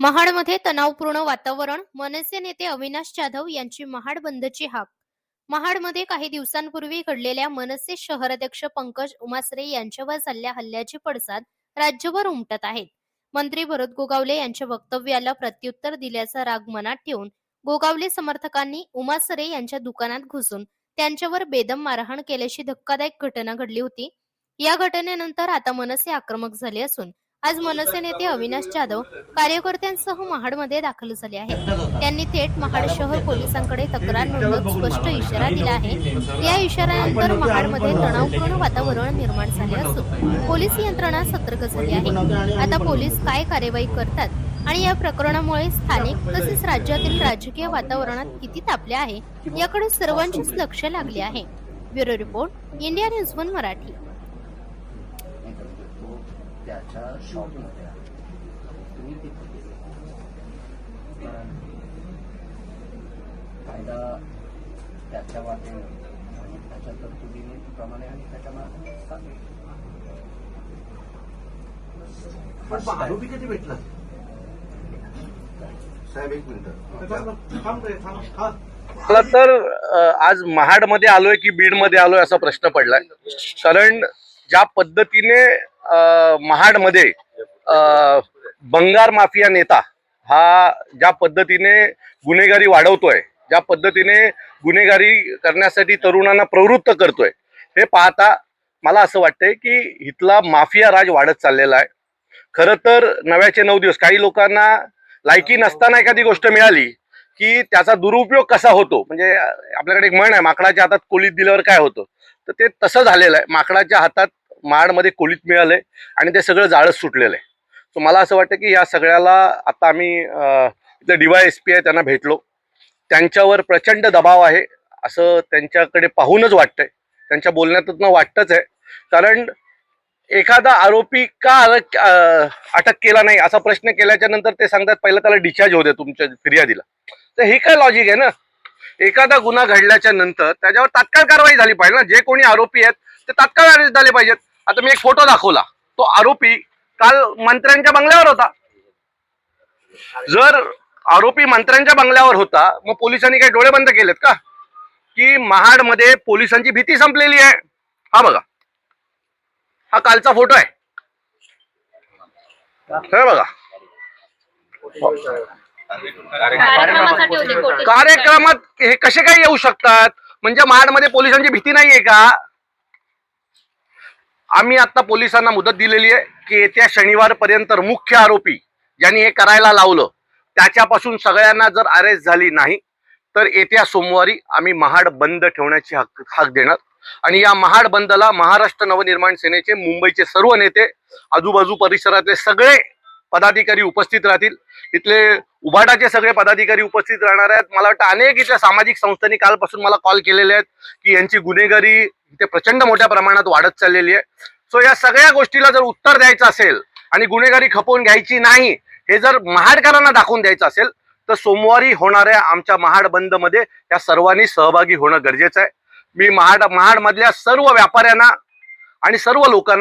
महाडमध्ये तणावपूर्ण वातावरण मनसे नेते अविनाश जाधव यांची महाड बंदची हाक. महाडमध्ये काही दिवसांपूर्वी घडलेल्या मनसे शहराध्यक्ष पंकज उमासरे यांच्यावर झालेल्या हल्ल्याचे पडसाद राज्यभर उमटत आहेत. मंत्री भरत गोगावले यांच्या वक्तव्याला प्रत्युत्तर दिल्याचा राग मनात ठेवून गोगावले समर्थकांनी उमासरे यांच्या दुकानात घुसून त्यांच्यावर बेदम मारहाण केल्याची धक्कादायक घटना घडली होती. या घटनेनंतर आता मनसे आक्रमक झाले असून आज मनसे नेते अविनाश जाधव कार्यकर्त्यांसह महाडमध्ये दाखल झाले आहेत. त्यांनी थेट महाड शहर पोलिसांकडे तक्रार नोंदवत स्पष्ट इशारा दिला आहे. या इशाऱ्यानंतर महाडमध्ये तणावपूर्ण वातावरण निर्माण झाले असून पोलीस यंत्रणा सतर्क झाली आहे. आता पोलीस काय कार्यवाही करतात आणि या प्रकरणामुळे स्थानिक तसेच राज्यातील राजकीय वातावरणात किती तापले आहे याकडे सर्वांचेच लक्ष लागले आहे. Bureau report India news one Marathi. त्याच्या शॉपमध्ये आहे तुम्ही तिथे कायदा त्याच्या वाटेने आणि त्याच्या तरतुदीने प्रमाणे आणि त्याच्या मार्गाने चालेल. आरोपी कधी भेटला साहेब एक मिनिट. हा. मला तर आज महाडमध्ये आलोय की बीडमध्ये आलोय असा प्रश्न पडलाय कारण ज्या पद्धतीने महाडमध्ये बंगार माफिया नेता हा ज्या पद्धतीने गुन्हेगारी वाढवतोय ज्या पद्धतीने गुन्हेगारी करण्यासाठी तरुणांना प्रवृत्त करतोय हे पाहता मला असं वाटतंय की इथला माफिया राज वाढत चाललेला आहे. खरं तर नव्याचे नऊ दिवस काही लोकांना लायकी नसताना एखादी गोष्ट मिळाली की त्याचा दुरुपयोग कसा होतो? म्हणजे आपल्याकडे एक म्हण आहे माकडाच्या हातात कोलीत दिल्यावर काय होतं? तर ते तसं झालेलं आहे. माकडाच्या हातात माडमध्ये कोलीत मिळालंय आणि ते सगळं जाळच सुटलेलं आहे. सो मला असं वाटतं की या सगळ्याला आता आम्ही इथलं इथं डीवाय एस पी आहे त्यांना भेटलो. त्यांच्यावर प्रचंड दबाव आहे असं त्यांच्याकडे पाहूनच वाटतंय. त्यांच्या बोलण्यातून वाटतंच आहे. कारण एखादा आरोपी का अटक अटक केला नाही असा प्रश्न केल्याच्यानंतर ते सांगतात पहिलं त्याला डिस्चार्ज होऊ दे तुमच्या फिर्यादीला. तर हे काय लॉजिक आहे ना? एखादा गुन्हा घडल्याच्या नंतर त्याच्यावर तात्काळ कारवाई झाली पाहिजे ना? जे कोणी आरोपी आहेत ते तात्काळ अरेस्ट झाले पाहिजेत. आता मी एक फोटो दाखवला. तो आरोपी काल मंत्र्यांच्या बंगल्यावर होता. जर आरोपी मंत्र्यांच्या बंगल्यावर होता मग पोलिसांनी काही डोळे बंद केलेत का? की महाडमध्ये पोलिसांची भीती संपलेली आहे? हा बघा. हा कालचा फोटो आहे. बघा. कार्यक्रमात हे कसे काय येऊ शकतात? म्हणजे महाडमध्ये पोलिसांची भीती नाहीये का? आम्ही आता पोलिसांना मुदत दिलेली आहे की येत्या शनिवारपर्यंत मुख्य आरोपी ज्यांनी हे करायला लावलं त्याच्यापासून सगळ्यांना जर अरेस्ट झाली नाही तर येत्या सोमवारी आम्ही महाड बंद ठेवण्याची हक हाक देणार. आणि या महाड बंदला महाराष्ट्र नवनिर्माण सेनेचे मुंबईचे सर्व नेते आजूबाजू परिसरातले सगळे पदाधिकारी उपस्थित राहतील. इथले उभाटाचे सगळे पदाधिकारी उपस्थित राहणार आहेत. मला वाटतं अनेक इथल्या सामाजिक संस्थांनी कालपासून मला कॉल केलेले आहेत की यांची गुन्हेगारी इथे प्रचंड मोठ्या प्रमाणात वाढत चाललेली आहे. सो या सगळ्या गोष्टीला जर उत्तर द्यायचं असेल आणि गुन्हेगारी खपवून घ्यायची नाही हे जर महाडकरांना दाखवून द्यायचं असेल तर सोमवारी होणाऱ्या आमच्या महाड बंदमध्ये या सर्वांनी सहभागी होणं गरजेचं आहे. मी महाड महाडमधल्या सर्व व्यापाऱ्यांना आणि सर्व लोकांना